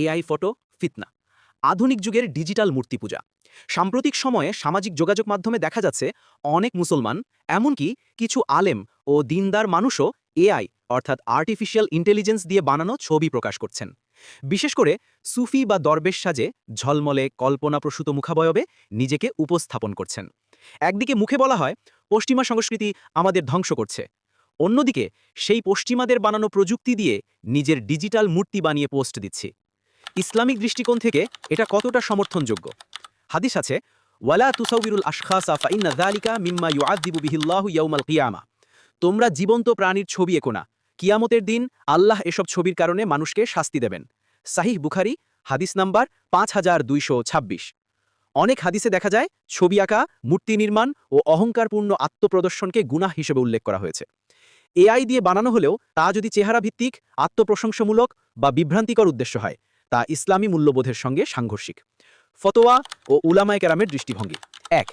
AI photo, ফিতনা। আধুনিক যুগের ডিজিটাল মূর্তি পূজা। সাম্প্রতিক সময়ে সামাজিক যোগাযোগ মাধ্যমে দেখা যাচ্ছে অনেক মুসলমান, এমনকি কিছু আলেম ও দিনদার মানুষও এআই, অর্থাৎ আর্টিফিশিয়াল ইন্টেলিজেন্স দিয়ে বানানো ছবি প্রকাশ করছেন। বিশেষ করে সুফি বা দরবেশ সাজে ঝলমলে কল্পনাপ্রসূত মুখাবয়বে নিজেকে উপস্থাপন করছেন। একদিকে মুখে বলা হয়, পশ্চিমা সংস্কৃতি আমাদের ধ্বংস করছে। অন্যদিকে সেই পশ্চিমাদের বানানো প্রযুক্তি দিয়ে নিজের ডিজিটাল মূর্তি বানিয়ে পোস্ট দিচ্ছি। ইসলামিক দৃষ্টিকোণ থেকে এটা কতটা সমর্থনযোগ্য? হাদিস আছে, ওয়ালা তুসাউবিরুল আশখাসা ফাইন্না যালিকা মিম্মা ইউআযযিবু বিহিল্লাহু ইয়াউমাল কিয়ামা। তোমরা জীবন্ত প্রাণীর ছবি এঁকো না। কিয়ামতের দিন আল্লাহ এসব ছবির কারণে মানুষকে শাস্তি দেবেন। সাহিহ বুখারি, হাদিস নাম্বার পাঁচ হাজার দুইশো ছাব্বিশ। অনেক হাদিসে দেখা যায়, ছবি আঁকা, মূর্তি নির্মাণ ও অহংকারপূর্ণ আত্মপ্রদর্শনকে গুনাহ হিসেবে উল্লেখ করা হয়েছে। এআই দিয়ে বানানো হলেও তা যদি চেহারা ভিত্তিক আত্মপ্রশংসমূলক বা বিভ্রান্তিকর উদ্দেশ্য হয় তা ইসলামী মূল্যবোধের সঙ্গে সাংঘর্ষিক। ফতোয়া ও উলামায় কেরামের দৃষ্টিভঙ্গি। এক,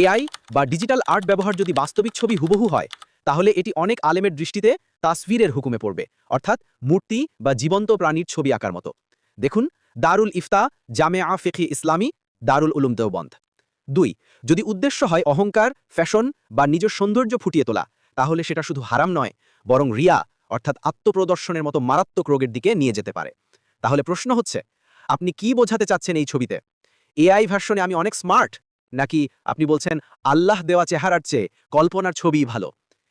এআই বা ডিজিটাল আর্ট ব্যবহার যদি বাস্তবিক ছবি হুবহু হয়, তাহলে এটি অনেক আলেমের দৃষ্টিতে তাসভিরের হুকুমে পড়বে, অর্থাৎ মূর্তি বা জীবন্ত প্রাণীর ছবি আঁকার মতো। দেখুন, দারুল ইফতা জামে আ ফিকি ইসলামী, দারুল উলুম দেওবন্ধ দুই, যদি উদ্দেশ্য হয় অহংকার, ফ্যাশন বা নিজের সৌন্দর্য ফুটিয়ে তোলা, তাহলে সেটা শুধু হারাম নয়, বরং রিয়া, অর্থাৎ আত্মপ্রদর্শনের মতো মারাত্মক রোগের দিকে নিয়ে যেতে পারে। তাহলে প্রশ্ন হচ্ছে, আপনি কি বোঝাতে চাচ্ছেন এই ছবিতে? এআই ভার্সনে আমি অনেক স্মার্ট, নাকি আপনি বলছেন আল্লাহ দেওয়া চেহারার চেয়ে কল্পনার ছবিই ভালো?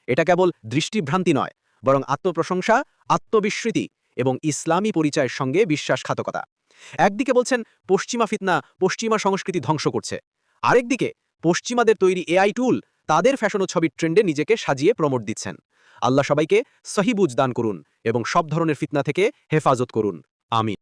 এটা কেবল দৃষ্টিভ্রান্তি নয়, বরং আত্মপ্রশংসা, আত্মবিস্মৃতি এবং ইসলামী পরিচয়ের সঙ্গে বিশ্বাসঘাতকতা। একদিকে বলছেন পশ্চিমা ফিতনা, পশ্চিমা সংস্কৃতি ধ্বংস করছে। আরেকদিকে, পশ্চিমাদের তৈরি এআই টুল তাদের ফ্যাশন ও ছবির ট্রেন্ডে নিজেকে সাজিয়ে প্রমোট দিচ্ছেন। আল্লাহ সবাইকে সহিবুজ দান করুন এবং সব ধরনের ফিতনা থেকে হেফাজত করুন। আমি